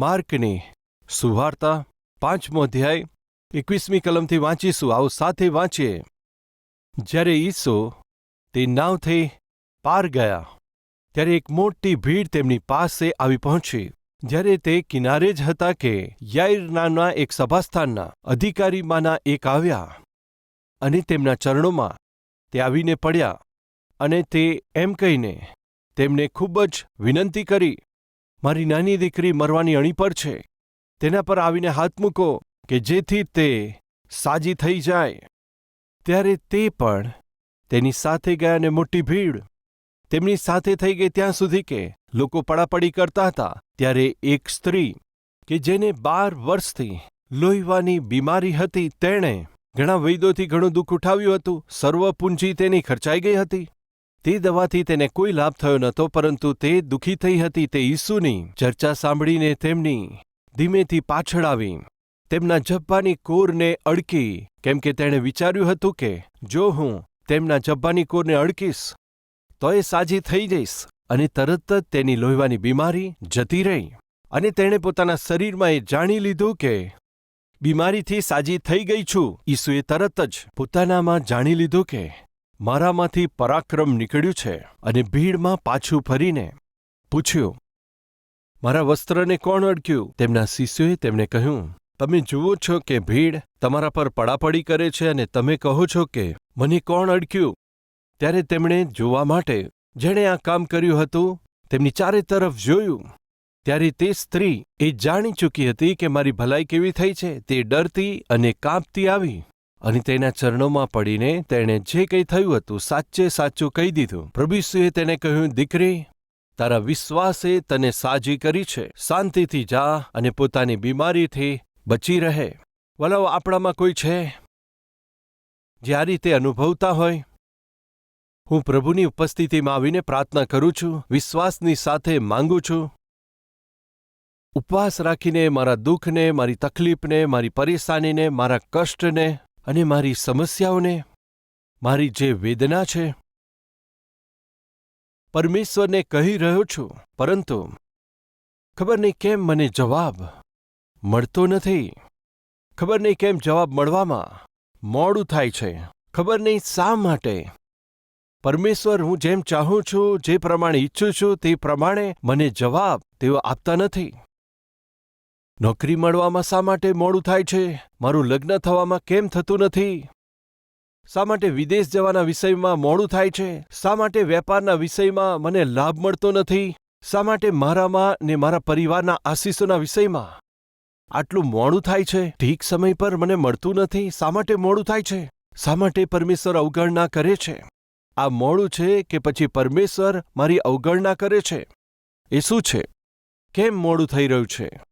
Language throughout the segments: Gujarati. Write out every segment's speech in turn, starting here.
માર્કની સુવાર્તા પાંચમો અધ્યાય, એકવીસમી કલમથી વાંચીશું, આવો સાથે વાંચીએ. જ્યારે ઈસુ તે નાવથી પાર ગયા, ત્યારે એક મોટી ભીડ તેમની પાસે આવી પહોંચી. જ્યારે તે કિનારે જ હતા કે યાઈર નામના એક સભાસ્થાનના અધિકારીમાંના એક આવ્યા અને તેમના ચરણોમાં તે આવીને પડ્યા અને તે એમ કહીને તેમને ખૂબ જ વિનંતી કરી મારી નાની દીકરી મરવાની અણી પર છે. તેના પર આવીને હાથ મૂકો કે જેથી તે સાજી થઈ જાય. ત્યારે તે પણ તેની સાથે ગયા અને મોટી ભીડ તેમની સાથે થઈ ગઈ ત્યાં સુધી કે લોકો પડાપડી કરતા હતા. ત્યારે એક સ્ત્રી કે જેને બાર વર્ષથી લોહીવાની બીમારી હતી, તેણે ઘણા વૈદોથી ઘણું દુઃખ ઉઠાવ્યું હતું. સર્વ પૂંજી તેની ખર્ચાઈ ગઈ હતી. તે દવાથી તેને કોઈ લાભ થયો નહોતો, પરંતુ તે દુઃખી થઈ હતી તે ઈસુની ચર્ચા સાંભળીને તેમની ધીમેથી પાછળ આવી. તેમના જબ્બાની કોરને અડકી, કેમ કે તેણે વિચાર્યું હતું કે, જો હું તેમના જબ્બાની કોરને અડકીશ, તો એ સાજી થઈ જઈશ અને તરત જ તેની લોહીવાની બીમારી જતી રહી. અને તેણે પોતાના શરીરમાં એ જાણી લીધું કે, બીમારીથી સાજી થઈ ગઈ છું. ઈસુએ તરત જ પોતાનામાં જાણી લીધું કે મારામાંથી પરાક્રમ નીકળ્યું છે અને ભીડમાં પાછું ફરીને પૂછ્યું, મારા વસ્ત્રને કોણ અડક્યું? તેમના શિષ્યોએ તેમને કહ્યું, તમે જુઓ છો કે ભીડ તમારા પર પડાપડી કરે છે અને તમે કહો છો કે, મને કોણ અડક્યું ત્યારે તેમણે જોવા માટે, જેણે આ કામ કર્યું હતું, તેમની ચારે તરફ જોયું. ત્યારે તે સ્ત્રી એ જાણી ચૂકી હતી કે મારી ભલાઈ કેવી થઈ છે, તે ડરતી અને કાંપતી આવી. અને તેના ચરણોમાં પડીને તેણે જે કંઈ થયું હતું સાચે સાચું કહી દીધું. પ્રભુ ઈસુએ તેને કહ્યું, દીકરી, તારા વિશ્વાસે તને સાજી કરી છે. શાંતિથી જા અને પોતાની બીમારીથી બચી રહે. વલાઓ આપણામાં કોઈ છે. જે આ રીતે અનુભવતા હોય, હું પ્રભુની ઉપસ્થિતિમાં આવીને પ્રાર્થના કરું છું, વિશ્વાસની સાથે માંગુ છું. ઉપવાસ રાખીને મારા દુઃખને, મારી તકલીફને, મારી પરેશાનીને, મારા કષ્ટને અને મારી સમસ્યાઓને, મારી જે વેદના છે, પરમેશ્વરને કહી રહ્યો છું. પરંતુ ખબર નહીં કેમ મને જવાબ મળતો નથી. ખબર નહીં કેમ જવાબ મળવામાં મોડું થાય છે. ખબર નહીં શા માટે. પરમેશ્વર, હું જેમ ચાહું છું, જે પ્રમાણે ઈચ્છું છું, તે પ્રમાણે મને જવાબ તેઓ આપતા નથી. નોકરી મળવામાં શા માટે મોડું થાય છે? મારું લગ્ન થવામાં કેમ થતું નથી? શા માટે વિદેશ જવાના વિષયમાં મોડું થાય છે? શા માટે વેપારના વિષયમાં મને લાભ મળતો નથી? શા માટે મારામાં ને મારા પરિવારના આશીષોના વિષયમાં આટલું મોડું થાય છે? ઠીક સમય પર મને મળતું નથી. શા માટે મોડું થાય છે? શા માટે પરમેશ્વર અવગણના કરે છે? આ મોડું છે કે પછી પરમેશ્વર મારી અવગણના કરે છે? એ શું છે? કેમ મોડું થઈ રહ્યું છે?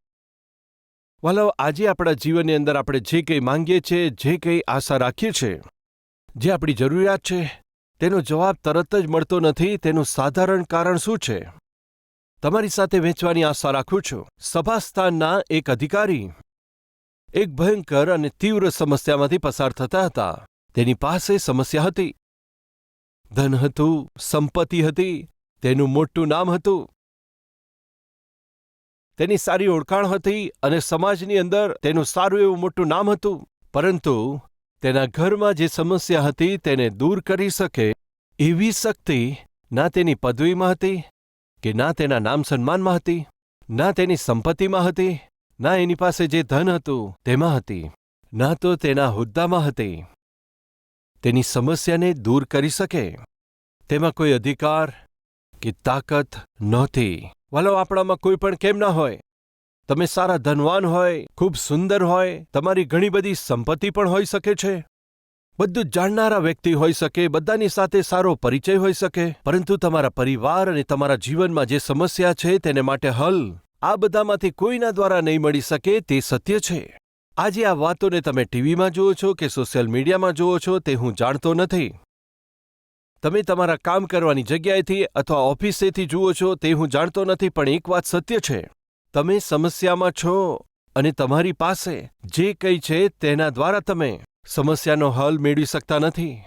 વાલાઓ આજે આપણા જીવનની અંદર આપણે જે કંઈ માંગીએ છીએ, જે કંઈ આશા રાખીએ છીએ, જે આપણી જરૂરિયાત છે, તેનો જવાબ તરત જ મળતો નથી, તેનું સાધારણ કારણ શું છે? તમારી સાથે વહેંચવાની આશા રાખું છું. સભાસ્થાનના એક અધિકારી એક ભયંકર અને તીવ્ર સમસ્યામાંથી પસાર થતા હતા. તેની પાસે સમસ્યા હતી. ધન હતું, સંપત્તિ હતી, તેનું મોટું નામ હતું. તેની સારી ઓળખાણ હતી અને સમાજની અંદર તેનું સારું એવું મોટું નામ હતું. પરંતુ તેના ઘરમાં જે સમસ્યા હતી તેને દૂર કરી શકે એવી શક્તિ ના તેની પદવીમાં હતી કે ના તેના નામ સન્માનમાં હતી, ના તેની સંપત્તિમાં હતી, ના એની પાસે જે ધન હતું તેમાં હતી, ના તો તેના હોદ્દામાં હતી. તેની સમસ્યાને દૂર કરી શકે. તેમાં કોઈ અધિકાર કે તાકાત નહોતી. વાલો, આપણામાં કોઈ પણ કેમ ના હોય? તમે સારા ધનવાન હોય, ખૂબ સુંદર હોય, તમારી ઘણી બધી સંપત્તિ પણ હોઈ શકે છે. બધું જાણનારા વ્યક્તિ હોઈ શકે, બધાની સાથે સારો પરિચય હોઈ શકે, પરંતુ તમારા પરિવાર અને તમારા જીવનમાં જે સમસ્યા છે તેને માટે હલ. આ બધામાંથી કોઈના દ્વારા નહીં મળી શકે તે સત્ય છે. આજે આ વાતોને તમે ટીવીમાં જુઓ છો કે સોશિયલ મીડિયામાં જુઓ છો તે હું જાણતો નથી. તમે તમારા કામ કરવાની જગ્યાએથી અથવા ઓફિસેથી જુઓ છો તે હું જાણતો નથી, પણ એક વાત સત્ય છે. તમે સમસ્યામાં છો અને તમારી પાસે જે કંઈ છે તેના દ્વારા તમે સમસ્યાનો હલ મેળવી શકતા નથી.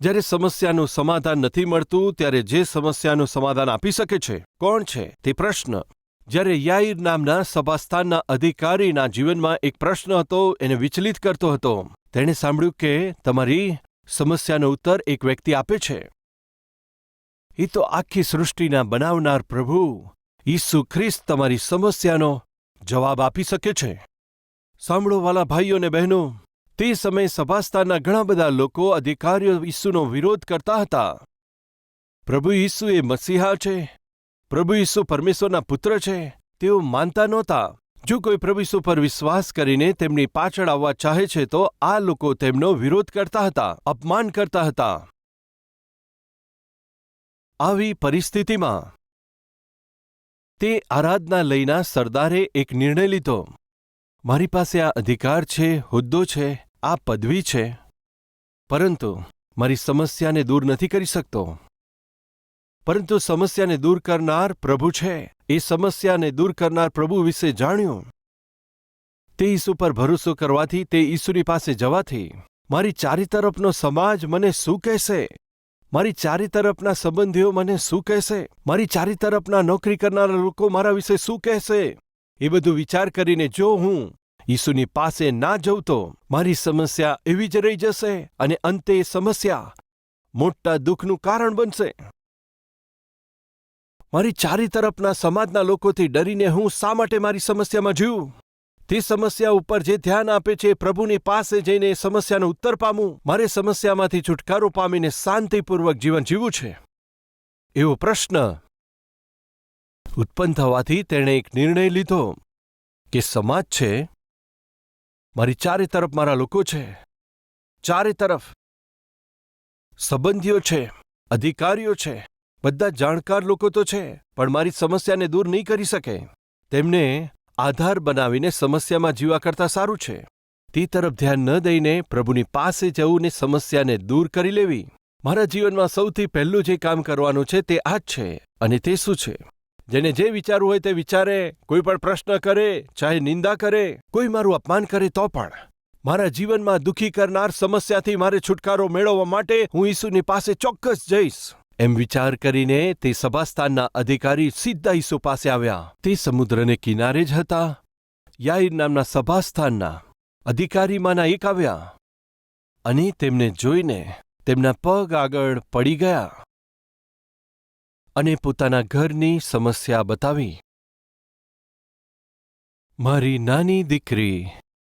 જ્યારે સમસ્યાનું સમાધાન નથી મળતું, ત્યારે જે સમસ્યાનું સમાધાન આપી શકે છે, કોણ છે તે પ્રશ્ન. જ્યારે યાઈર નામના સભાસ્થાનના અધિકારીના જીવનમાં એક પ્રશ્ન હતો, એને વિચલિત કરતો હતો. તેણે સાંભળ્યું કે તમારી સમસ્યાનો ઉત્તર એક વ્યક્તિ આપે છે. એ તો આખી સૃષ્ટિના બનાવનાર પ્રભુ, ઈસુ ખ્રિસ્ત તમારી સમસ્યાનો જવાબ આપી શકે છે. સાંભળોવાલા ભાઈઓ અને બહેનો, તે સમયે સભાસ્થાનના ઘણા બધા લોકો અધિકારીઓ ઈસુનો વિરોધ કરતા હતા. પ્રભુ ઈસુ એ મસીહા છે. પ્રભુ ઈસુ પરમેશ્વરના પુત્ર છે. તેઓ માનતા નહોતા. જો કોઈ પ્રભુ પર વિશ્વાસ કરીને તેમની પાછળ આવવા ચાહે છે, તો આ લોકો તેમનો વિરોધ કરતા હતા, અપમાન કરતા હતા. આવી પરિસ્થિતિમાં તે આરાધનાલયના સરદારે એક નિર્ણય લીધો. મારી પાસે આ અધિકાર છે, હોદ્દો છે, આ પદવી છે, પરંતુ મારી સમસ્યાને દૂર નથી કરી શકતો. પરંતુ સમસ્યાને દૂર કરનાર પ્રભુ છે. એ સમસ્યાને દૂર કરનાર પ્રભુ વિશે જાણ્યું. તે ઈસુ પર ભરોસો કરવાથી તે ઈસુની પાસે જવાથી, મારી ચારી તરફનો સમાજ મને શું કહેશે? મારી ચારી તરફના સંબંધીઓ મને શું કહેશે? મારી ચારી તરફના નોકરી કરનારા લોકો મારા વિશે શું કહેશે એ બધું વિચાર કરીને જો હું ઈસુની પાસે ના જઉં તો મારી સમસ્યા એવી જ રહી જશે અને અંતે સમસ્યા મોટા દુઃખનું કારણ બનશે. મારી ચારી તરફના સમાજના લોકોથી ડરીને હું શા માટે મારી સમસ્યામાં જીવું? તે સમસ્યા ઉપર જે ધ્યાન આપે છે પ્રભુની પાસે જઈને સમસ્યાનો ઉત્તર પામું. મારે સમસ્યામાંથી છુટકારો પામીને શાંતિપૂર્વક જીવન જીવવું છે. એવો પ્રશ્ન ઉત્પન્ન થવાથી તેણે એક નિર્ણય લીધો કે સમાજ છે, મારી ચારે તરફ મારા લોકો છે, ચારે તરફ સંબંધીઓ છે, અધિકારીઓ છે બધા જાણકાર લોકો તો છે, પણ મારી સમસ્યાને દૂર નહીં કરી શકે. તેમને આધાર બનાવીને સમસ્યામાં જીવા કરતા સારું છે. તે તરફ ધ્યાન ન દઈને પ્રભુની પાસે જવું ને સમસ્યાને દૂર કરી લેવી. મારા જીવનમાં સૌથી પહેલું જે કામ કરવાનું છે તે આ જ છે, અને તે શું છે? જેને જે વિચારવું હોય તે વિચારે, કોઈ પણ પ્રશ્ન કરે, ચાહે નિંદા કરે, કોઈ મારું અપમાન કરે તો પણ. મારા જીવનમાં દુઃખી કરનાર સમસ્યાથી મારે છુટકારો મેળવવા માટે હું ઈસુની પાસે ચોક્કસ જઈશ. એમ વિચાર કરીને તે સભાસ્થાનના અધિકારી સીધા ઈસુ પાસે આવ્યા. તે સમુદ્રને કિનારે જ હતા. યાઈર નામના સભાસ્થાનના અધિકારીમાંના એક આવ્યા અને તેમને જોઈને તેમના પગ આગળ પડી ગયા અને પોતાના ઘરની સમસ્યા બતાવી. મારી નાની દીકરી,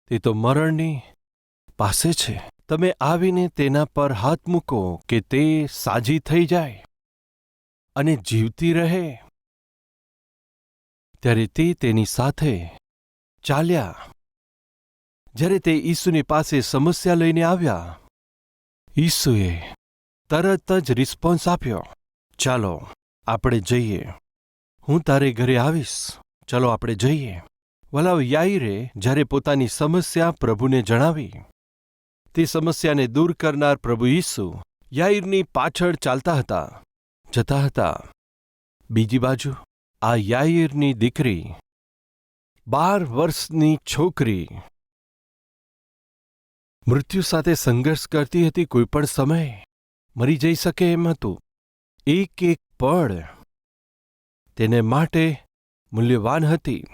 તે તો મરણની પાસે છે. તમે આવીને તેના પર હાથ મૂકો કે તે સાજી થઈ જાય અને જીવતી રહે. ત્યારે તે તેની સાથે ચાલ્યા. જ્યારે તે ઈસુની પાસે સમસ્યા લઈને આવ્યા, ઈસુએ તરત જ રિસ્પોન્સ આપ્યો, ચાલો, આપણે જઈએ. હું તારે ઘરે આવીશ. ચાલો, આપણે જઈએ. વલાવ યાઈરે જ્યારે પોતાની સમસ્યા પ્રભુને જણાવી તે સમસ્યાને દૂર કરનાર પ્રભુ ઈસુ યાઈરની પાછળ ચાલતા હતા, જતા હતા. બીજી બાજુ, આ યાઈરની દીકરી, બાર વર્ષની છોકરી. મૃત્યુ સાથે સંઘર્ષ કરતી હતી કોઈ પણ સમયે. મરી જઈ શકે એમ હતું. એક એક પળ. તેને માટે મૂલ્યવાન હતી.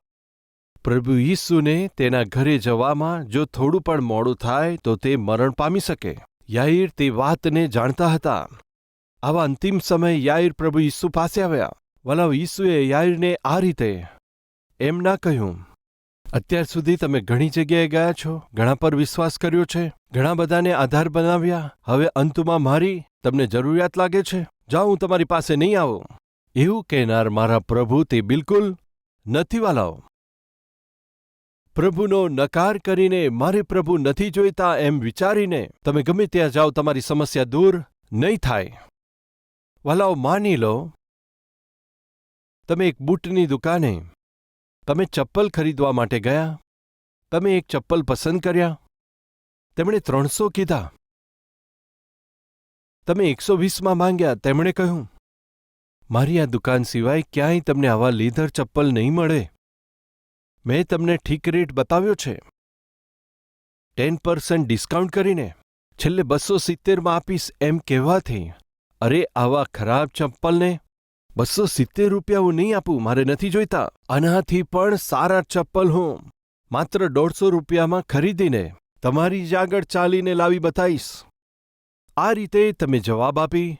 પ્રભુ ઈસુને તેના ઘરે જવામાં જો થોડું પણ મોડું થાય તો તે મરણ પામી શકે. યાઈર તે વાતને જાણતા હતા. આવા અંતિમ સમયે યાઈર પ્રભુ ઈસુ પાસે આવ્યા. વલાવ ઈસુએ યાઈરને આ રીતે એમ ના કહ્યું, અત્યાર સુધી તમે ઘણી જગ્યાએ ગયા છો, ઘણા પર વિશ્વાસ કર્યો છે, ઘણા બધાને આધાર બનાવ્યા. હવે અંતમાં મારી તમને જરૂરિયાત લાગે છે. જાઓ, હું તમારી પાસે નહીં આવું. એવું કહેનાર મારા પ્રભુ તે બિલકુલ નથી વાલાઓ પ્રભુનો નકાર કરીને મારે પ્રભુ નથી જોઈતા એમ વિચારીને તમે ગમે ત્યાં જાઓ, તમારી સમસ્યા દૂર નહીં થાય. વાલાઓ, માની લો, તમે એક બૂટની દુકાને તમે ચપ્પલ ખરીદવા માટે ગયા, તમે એક ચપ્પલ પસંદ કર્યા, તેમણે ત્રણસો કીધા, તમે એકસો વીસમાં માંગ્યા, તેમણે કહ્યું, મારી આ દુકાન સિવાય ક્યાંય તમને આવા લીધર ચપ્પલ નહીં મળે. મેં તમને ઠીક રેટ બતાવ્યો છે. ટેન પર્સન્ટ ડિસ્કાઉન્ટ કરીને છેલ્લે બસો સિત્તેરમાં આપીશ એમ કહેવાથી, અરે આવા ખરાબ ચપ્પલને બસો સિત્તેર રૂપિયા હું નહીં આપું, મારે નથી જોઈતા. આનાથી પણ સારા ચપ્પલ હું માત્ર દોઢસો રૂપિયામાં ખરીદીને તમારી જ આગળ ચાલીને લાવી બતાવીશ. આ રીતે તમે જવાબ આપી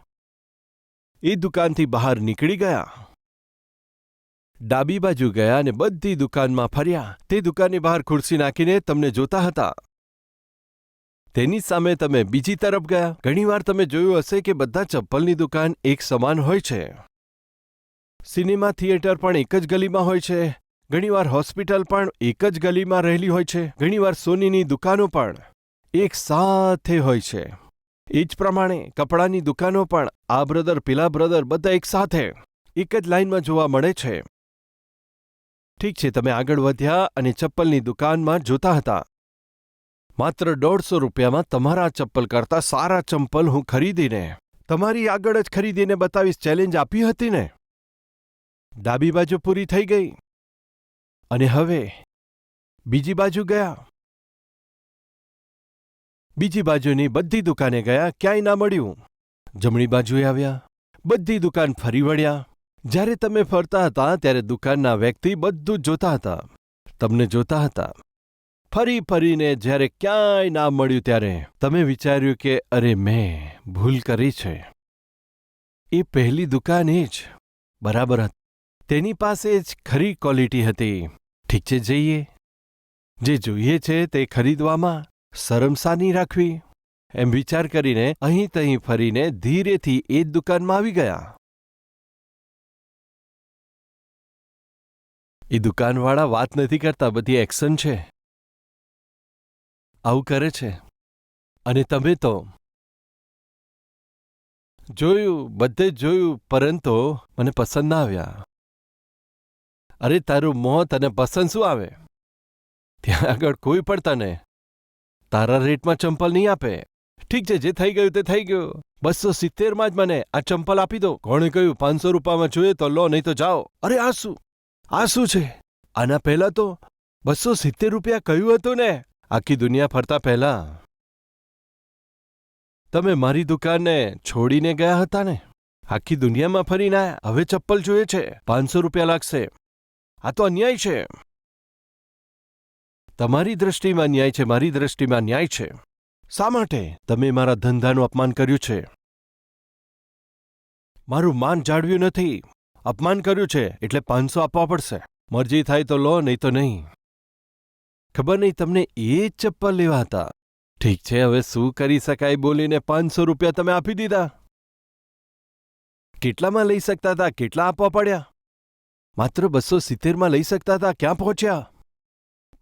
એ દુકાનથી બહાર નીકળી ગયા. ડાબી બાજુ ગયા અને બધી દુકાનમાં ફર્યા. તે દુકાનની બહાર ખુરશી નાખીને તમને જોતા હતા. તેની સામે તમે બીજી તરફ ગયા. ઘણીવાર તમે જોયું હશે કે બધા ચપ્પલની દુકાન એક સમાન હોય છે. સિનેમા થિયેટર પણ એક જ ગલીમાં હોય છે. ઘણીવાર હોસ્પિટલ પણ એક જ ગલીમાં રહેલી હોય છે. ઘણીવાર સોનીની દુકાનો પણ એક સાથે હોય છે. એ જ પ્રમાણે કપડાની દુકાનો પણ આ બ્રધર, પેલા બ્રધર બધા એક સાથે એક જ લાઇનમાં જોવા મળે છે. ઠીક છે, તમે આગળ વધ્યા અને ચપ્પલની દુકાનમાં જોતા હતા. માત્ર દોઢસો રૂપિયામાં તમારા ચપ્પલ કરતાં સારા ચંપલ હું ખરીદીને, તમારી આગળ જ ખરીદીને બતાવીશ ચેલેન્જ આપી હતી ને? ડાબી બાજુ પૂરી થઈ ગઈ. અને હવે, બીજી બાજુ ગયા. બીજી બાજુની બધી દુકાને ગયા, ક્યાંય ના મળ્યું. જમણી બાજુએ આવ્યા, બધી દુકાન ફરી વળ્યા. જ્યારે તમે ફરતા હતા, ત્યારે દુકાનના વ્યક્તિ બધું જોતા હતા. તમને જોતા હતા. ફરી ફરીને જ્યારે ક્યાંય ના મળ્યું ત્યારે તમે વિચાર્યું કે, અરે મેં ભૂલ કરી છે. એ પહેલી દુકાન એ જ. બરાબર હતી. તેની પાસે જ ખરી ક્વોલિટી હતી. ઠીક છે, જઈએ. જે જોઈએ છે તે ખરીદવામાં શરમસાની રાખવી. એમ વિચાર કરીને અહીં તહીં ફરીને ધીરેથી એ જ દુકાનમાં આવી ગયા. એ દુકાનવાળા વાત નથી કરતા, બધી એક્શન છે. આવું કરે છે. અને તમે તો? જોયું, બધે જ જોયું, પરંતુ મને પસંદ ના આવ્યા. અરે, તારું મોં તને પસંદ શું આવે? ત્યાં આગળ કોઈ પણ તને તારા રેટમાં ચંપલ નહીં આપે. ઠીક છે, જે થઈ ગયું તે થઈ ગયું. બસો સિત્તેરમાં જ મને આ ચંપલ આપી દો. કોણે કહ્યું, પાંચસો રૂપિયામાં જોઈએ તો લો, નહીં તો જાઓ. અરે, આ શું? આ શું છે? આના પહેલા તો બસો સિત્તેર રૂપિયા કહ્યું હતું ને. આખી દુનિયા ફરતા પહેલા. તમે મારી દુકાનને છોડીને ગયા હતા ને? આખી દુનિયામાં ફરીને હવે ચપ્પલ જોઈએ છે. પાંચસો રૂપિયા લાગશે. આ તો અન્યાય છે. તમારી દ્રષ્ટિમાં ન્યાય છે, મારી દ્રષ્ટિમાં ન્યાય છે. શા માટે તમે મારા ધંધાનું અપમાન કર્યું છે? મારું માન જાળવ્યું નથી. અપમાન કર્યું છે, એટલે પાંચસો આપવા પડશે. મરજી થાય તો લો, નહીં તો નહીં. ખબર નહીં તમને એ જ ચપ્પલ લેવા હતા? ઠીક છે, હવે શું કરી શકાય બોલીને પાંચસો રૂપિયા તમે આપી દીધા. કેટલામાં લઈ શકતા હતા, કેટલા આપવા પડ્યા? માત્ર બસો સિત્તેરમાં લઈ શકતા હતા, ક્યાં પહોંચ્યા?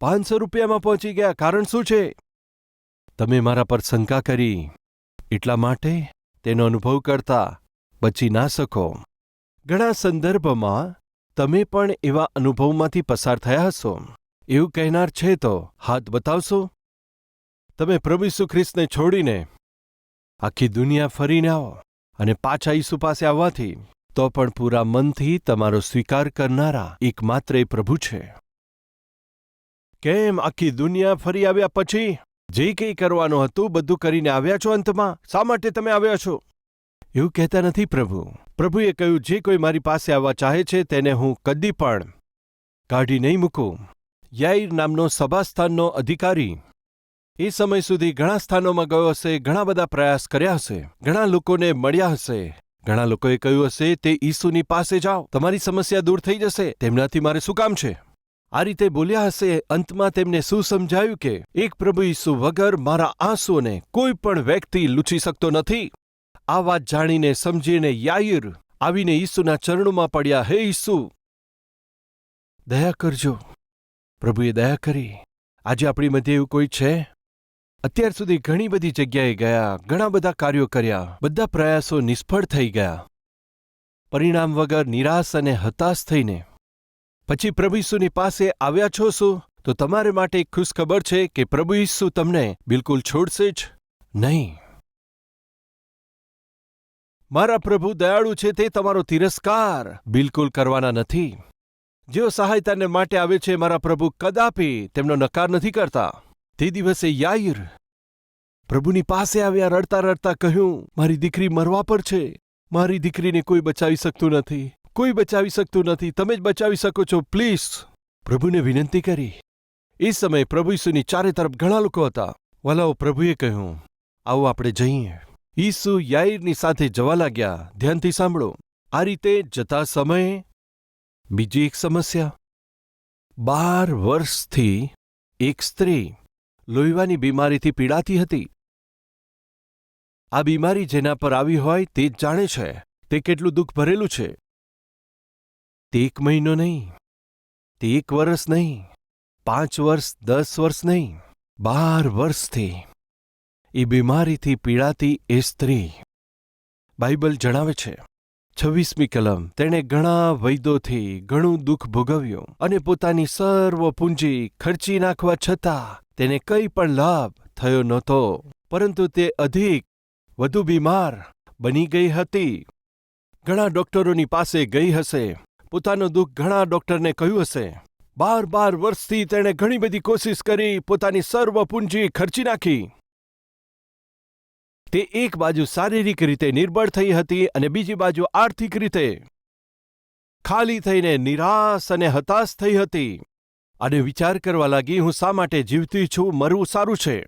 પાંચસો રૂપિયામાં પહોંચી ગયા, કારણ શું છે? તમે મારા પર શંકા કરી. એટલા માટે તેનો અનુભવ કરતા બચી ના શકો. ઘણા સંદર્ભમાં તમે પણ એવા અનુભવમાંથી પસાર થયા હશો. એવું કહેનાર છે તો હાથ બતાવશો? તમે પ્રભુ ઈસુ ખ્રિસ્તને છોડીને આખી દુનિયા ફરીને આવો અને પાછા ઈસુ પાસે આવવાથી તો પણ પૂરા મનથી તમારો સ્વીકાર કરનારા એકમાત્ર એ પ્રભુ છે. કેમ આખી દુનિયા ફરી આવ્યા પછી? જે કંઈ કરવાનું હતું બધું કરીને આવ્યા છો અંતમાં? શા માટે તમે આવ્યા છો? એવું કહેતા નથી પ્રભુ. પ્રભુએ કહ્યું, જે કોઈ મારી પાસે આવવા ચાહે છે, તેને હું કદી પણ કાઢી નહીં મૂકું. યાઈર નામનો સભાસ્થાનનો અધિકારી એ સમય સુધી ઘણા સ્થાનોમાં ગયો હશે, ઘણા બધા પ્રયાસ કર્યા હશે, ઘણા લોકોને મળ્યા હશે. ઘણા લોકોએ કહ્યું હશે, તે ઈસુની પાસે જાઓ, તમારી સમસ્યા દૂર થઈ જશે, તેમનાથી મારે શું કામ છે? આ રીતે બોલ્યા હશે, અંતમાં તેમને શું સમજાયું કે, એક પ્રભુ ઈસુ વગર મારા આંસુઓને કોઈ પણ વ્યક્તિ લૂછી શકતો નથી. આ વાત જાણીને સમજીને યાઈર આવીને ઈસુના ચરણોમાં પડ્યા, હે ઈસુ! દયા કરજો. પ્રભુએ દયા કરી. આજે આપણી મધ્ય એવું કોઈ છે? અત્યાર સુધી ઘણી બધી જગ્યાએ ગયા, ઘણા બધા કાર્યો કર્યા, બધા પ્રયાસો નિષ્ફળ થઈ ગયા. પરિણામ વગર નિરાશ અને હતાશ થઈને. પછી પ્રભુ ઈસુની પાસે આવ્યા છો શું? તો તમારે માટે ખુશખબર છે કે પ્રભુ ઈસુ તમને બિલકુલ છોડશે જ નહીં. મારા પ્રભુ દયાળુ છે તે તમારો તિરસ્કાર બિલકુલ કરવાના નથી. જેઓ સહાયતાને માટે આવે છે, મારા પ્રભુ કદાપી તેમનો નકાર નથી કરતા. તે દિવસે યાઈર પ્રભુની પાસે આવ્યા રડતા રડતા કહ્યું, મારી દીકરી મરવા પર છે. મારી દીકરીને કોઈ બચાવી શકતું નથી. કોઈ બચાવી શકતું નથી. તમે જ બચાવી શકો છો, પ્લીઝ. પ્રભુને વિનંતી કરી. એ સમયે પ્રભુ ઈસુની ચારે તરફ ઘણા લોકો હતા. વાલાઓ પ્રભુએ કહ્યું, આવો આપણે જઈએ. ઈસુ યાઈરની સાથે જવા લાગ્યા. ધ્યાનથી સાંભળો. આ રીતે જતા સમયે બીજી એક સમસ્યા. બાર વર્ષથી એક સ્ત્રી લોહીવાની બીમારીથી પીડાતી હતી. આ બીમારી જેના પર આવી હોય તે જ જાણે છે. તે કેટલું દુઃખ ભરેલું છે. તે એક મહિનો નહીં. તે એક વર્ષ નહીં. પાંચ વર્ષ, દસ વર્ષ નહીં. બાર વર્ષથી એ બીમારીથી પીડાતી એ સ્ત્રી. બાઇબલ જણાવે છે, છવ્વીસમી કલમ, તેણે ઘણા વૈદોથી ઘણું દુઃખ ભોગવ્યું અને પોતાની સર્વ પૂંજી ખર્ચી નાખવા છતાં તેને કંઈ પણ લાભ થયો નહોતો, પરંતુ તે અધિક વધુ બીમાર બની ગઈ હતી. ઘણા ડોક્ટરોની પાસે ગઈ હશે. પોતાનું દુઃખ ઘણા ડોક્ટરને કહ્યું હશે. બાર બાર વર્ષથી તેણે ઘણી બધી કોશિશ કરી પોતાની સર્વ પૂંજી ખર્ચી નાખી. તે એક બાજુ શારીરિક રીતે નિર્બળ થઈ હતી અને બીજી બાજુ આર્થિક રીતે ખાલી થઈને નિરાશ અને હતાશ થઈ હતી. અને વિચાર કરવા લાગી, હું શા માટે જીવતી છું? મરવું સારું છે.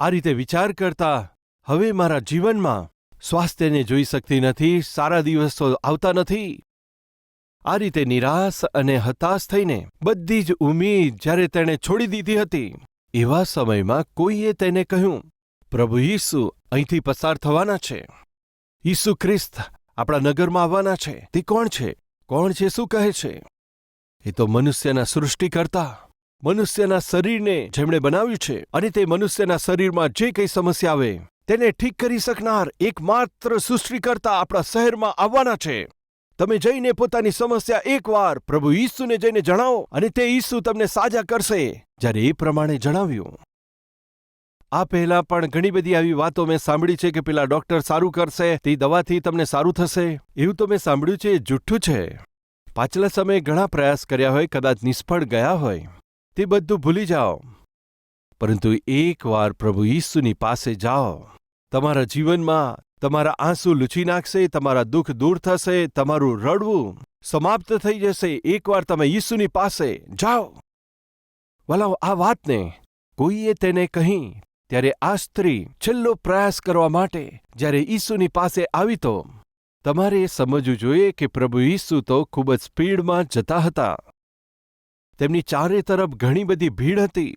આ રીતે વિચાર કરતા, હવે મારા જીવનમાં સ્વાસ્થ્યને જોઈ શકતી નથી, સારા દિવસો આવતા નથી. આ રીતે નિરાશ અને હતાશ થઈને બધી જ ઉમીદ જ્યારે તેણે છોડી દીધી હતી, એવા સમયમાં કોઈએ તેને કહ્યું પ્રભુ ઈસુ અહીંથી પસાર થવાના છે. ઈસુ ખ્રિસ્ત આપણા નગરમાં આવવાના છે. તે કોણ છે? કોણ છે? શું કહે છે? એ તો મનુષ્યના સૃષ્ટિકર્તા, મનુષ્યના શરીરને જેમણે બનાવ્યું છે અને તે મનુષ્યના શરીરમાં જે કંઈ સમસ્યા આવે, તેને ઠીક કરી શકનાર એકમાત્ર સૃષ્ટિકર્તા આપણા શહેરમાં આવવાના છે. તમે જઈને પોતાની સમસ્યા એકવાર પ્રભુ ઈસુને જઈને જણાવો અને તે ઈસુ તમને સાજા કરશે, જ્યારે એ પ્રમાણે જણાવ્યું. આ પહેલા પણ ઘણી બધી આવી વાતો મેં સાંભળી છે કે પેલા ડોક્ટર સારું કરશે, તે દવાથી તમને સારું થશે. એવું તો મેં સાંભળ્યું છે, એ જુઠ્ઠું છે. પાછલા સમયે ઘણા પ્રયાસ કર્યા હોય, કદાચ નિષ્ફળ ગયા હોય. તે બધું ભૂલી જાઓ. પરંતુ એકવાર પ્રભુ ઈસુની પાસે જાઓ. તમારા જીવનમાં તમારા આંસુ લૂછી નાખશે, તમારા દુઃખ દૂર થશે, તમારું રડવું સમાપ્ત થઈ જશે. એકવાર તમે ઈસુની પાસે જાઓ. વલાઓ, આ વાતને કોઈએ તેને કહી ત્યારે આ સ્ત્રી છેલ્લો પ્રયાસ કરવા માટે જ્યારે ઈસુની પાસે આવી તો તમારે સમજવું જોઈએ કે પ્રભુ ઈસુ તો ખૂબ જ સ્પીડમાં જતા હતા. તેમની ચારે તરફ ઘણી બધી ભીડ હતી.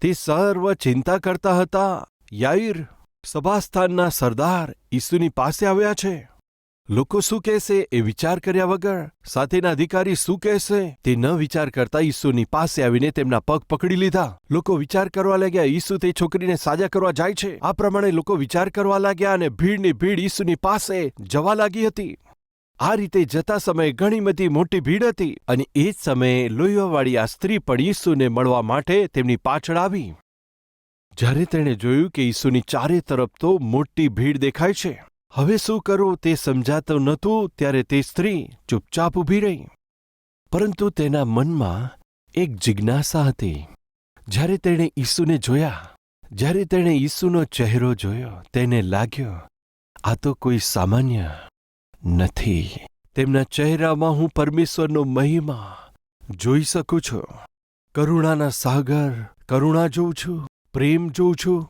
તે સર્વ ચિંતા કરતા હતા. યાઈર સભાસ્થાનના સરદાર ઈસુની પાસે આવ્યા છે. લોકો શું કહેશે એ વિચાર કર્યા વગર? સાથેના અધિકારી શું કહેશે? તે ન વિચાર કરતા ઈસુની પાસે આવીને તેમના પગ પકડી લીધા. લોકો વિચાર કરવા લાગ્યા, ઈસુ તે છોકરીને સાજા કરવા જાય છે. આ પ્રમાણે લોકો વિચાર કરવા લાગ્યા અને ભીડની ભીડ ઈસુની પાસે જવા લાગી હતી. આ રીતે જતા સમયે ઘણી બધી મોટી ભીડ હતી અને એ જ સમયે લોહીવાળી આ સ્ત્રી પણ ઈસુને મળવા માટે તેમની પાછળ આવી. જ્યારે તેણે જોયું કે ઈસુની ચારે તરફ તો મોટી ભીડ દેખાય છે હવે શું કરવું તે સમજાતું નહોતું ત્યારે તે સ્ત્રી ચૂપચાપ ઊભી રહી. પરંતુ તેના મનમાં એક જિજ્ઞાસા હતી. જ્યારે તેણે ઈસુને જોયા, જ્યારે તેણે ઈસુનો ચહેરો જોયો, તેને લાગ્યો, આ તો કોઈ સામાન્ય નથી. તેમના ચહેરામાં હું પરમેશ્વરનો મહિમા જોઈ શકું છું. કરુણાના સાગર, કરુણા જોઉં છું, પ્રેમ જોઉં છું.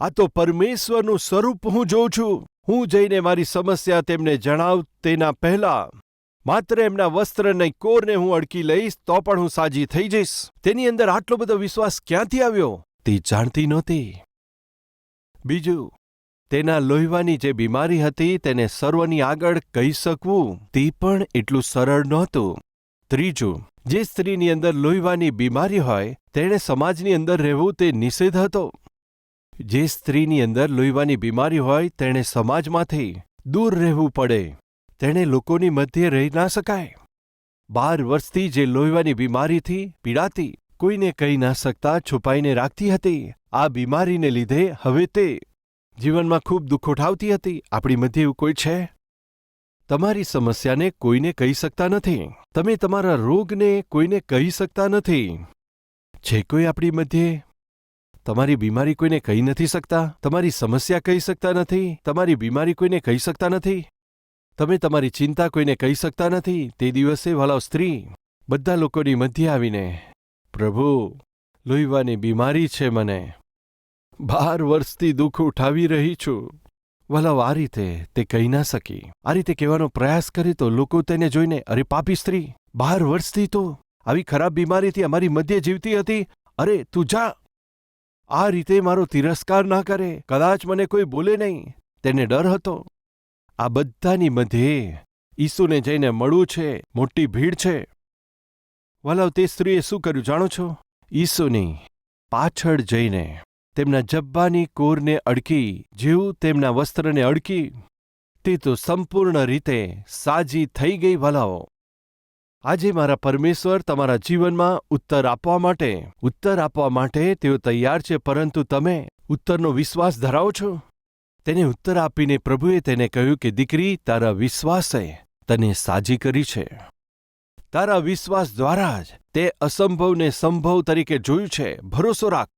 આ તો પરમેશ્વરનું સ્વરૂપ હું જોઉં છું. હું જઈને મારી સમસ્યા તેમને જણાવ તેના પહેલા. માત્ર એમના વસ્ત્રની કોરને હું અડકી લઈશ, તો પણ હું સાજી થઈ જઈશ. તેની અંદર આટલો બધો વિશ્વાસ ક્યાંથી આવ્યો? તે જાણતી નહોતી. બીજું, તેના લોહીવાની જે બીમારી હતી, તેને સર્વની આગળ કહી શકવું, તે પણ એટલું સરળ નહોતું. ત્રીજું, જે સ્ત્રીની અંદર લોહીવાની બીમારી હોય, તેણે સમાજની અંદર રહેવું તે નિષેધ હતો. જે સ્ત્રીની અંદર લોહીવાની બીમારી હોય તેણે સમાજમાંથી દૂર રહેવું પડે. તેણે લોકોની મધ્યે રહી ના શકાય. બાર વર્ષથી જે લોહીવાની બીમારીથી પીડાતી, કોઈને કહી ના શકતા છુપાઈને રાખતી હતી. આ બીમારીને લીધે હવે તે જીવનમાં ખૂબ દુઃખ ઉઠાવતી હતી. આપણી મધ્ય એવું કોઈ છે? તમારી સમસ્યાને કોઈને કહી શકતા નથી. તમે તમારા રોગને કોઈને કહી શકતા નથી. છે કોઈ આપણી મધ્યે તમારી બીમારી કોઈને કહી નથી શકતા? તમારી સમસ્યા કહી શકતા નથી? તમારી બીમારી કોઈને કહી શકતા નથી? તમે તમારી ચિંતા કોઈને કહી શકતા નથી? તે દિવસે વાલાવ સ્ત્રી, બધા લોકોની મધ્ય આવીને, પ્રભુ, લોહીવાની બીમારી છે મને. બાર વર્ષથી દુઃખ ઉઠાવી રહી છું. વલાવ આ રીતે તે કહી ના શકી. આ રીતે કહેવાનો પ્રયાસ કરે તો લોકો તેને જોઈને, અરે પાપી સ્ત્રી, બાર વર્ષથી તો આવી ખરાબ બીમારીથી અમારી મધ્ય જીવતી હતી. અરે, તું જા. આ રીતે મારો તિરસ્કાર ના કરે. કદાચ મને કોઈ બોલે નહીં. તેને ડર હતો. આ બધાની મધ્યે ઈસુને જઈને મળવું છે. મોટી ભીડ છે. વલાવ, તે સ્ત્રીએ શું કર્યું જાણો છો? ઈસુની પાછળ જઈને તેમના જબ્બાની કોરને અડકી, જેવું તેમના વસ્ત્રને અડકી, તે તો સંપૂર્ણ રીતે સાજી થઈ ગઈ વાલાઓ. આજે મારા પરમેશ્વર તમારા જીવનમાં ઉત્તર આપવા માટે, ઉત્તર આપવા માટે તેઓ તૈયાર છે, પરંતુ તમે ઉત્તરનો વિશ્વાસ ધરાવો છો? તેને ઉત્તર આપીને પ્રભુએ તેને કહ્યું કે, દીકરી, તારા વિશ્વાસે તને સાજી કરી છે. તારા વિશ્વાસ દ્વારા જ તે અસંભવને સંભવ તરીકે જોયું છે. ભરોસો રાખ.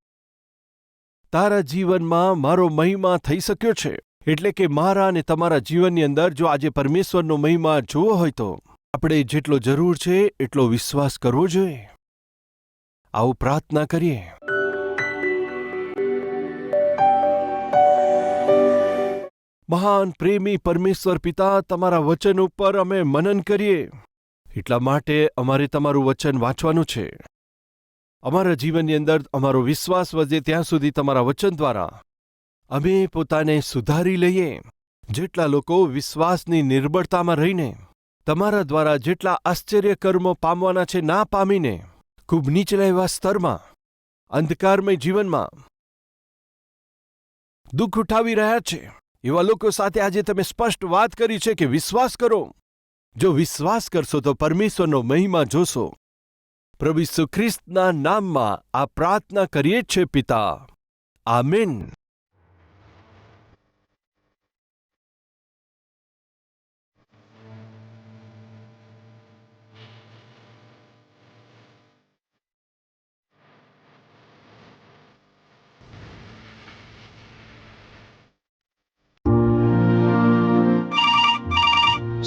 તારા જીવનમાં મારો મહિમા થઈ શક્યો છે. એટલે કે મારા અને તમારા જીવનની અંદર જો આજે પરમેશ્વરનો મહિમા જોવો હોય તો આપણે જેટલો જરૂર છે, એટલો વિશ્વાસ કરવો જોઈએ. આવું પ્રાર્થના કરીએ. મહાન પ્રેમી પરમેશ્વર પિતા, તમારા વચન ઉપર અમે મનન કરીએ. એટલા માટે અમારે તમારું વચન વાંચવાનું છે. અમારા જીવનની અંદર અમારો વિશ્વાસ વધે ત્યાં સુધી તમારા વચન દ્વારા. અમે પોતાને સુધારી લઈએ. જેટલા લોકો વિશ્વાસની નિર્બળતામાં રહીને તમારા દ્વારા જેટલા આશ્ચર્ય કર્મો પામવાના છે ના પામીને ખૂબ નીચલા એવા સ્તરમાં, અંધકારમય જીવનમાં દુઃખ ઉઠાવી રહ્યા છે. એવા લોકો સાથે આજે તમે સ્પષ્ટ વાત કરી છે કે વિશ્વાસ કરો. જો વિશ્વાસ કરશો તો પરમેશ્વરનો મહિમા જોશો. પ્રભુ ખ્રિસ્તના નામમાં આ પ્રાર્થના કરીએ છે પિતા. આમેન.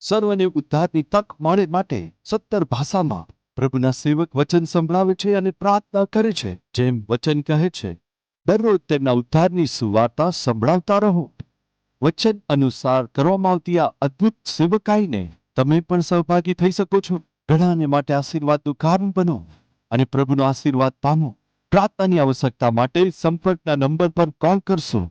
સર્વને ઉદ્ધારની તક મળે માટે સત્તર ભાષામાં પ્રભુના સેવક વચન સંભળાવે છે અને પ્રાર્થના કરે છે, જેમ વચન કહે છે, દરરોજ તેમના ઉદ્ધારની સુવાર્તા સંભળાવતા રહો. વચન અનુસાર કરવામાં આવતી આ અદ્ભુત સેવકાઈને તમે પણ સહભાગી થઈ શકો છો. ઘણાને માટે આશીર્વાદનું કારણ બનો અને પ્રભુનો આશીર્વાદ પામો. પ્રાર્થનાની આવશ્યકતા માટે સંપર્કના નંબર પર કોલ કરશો.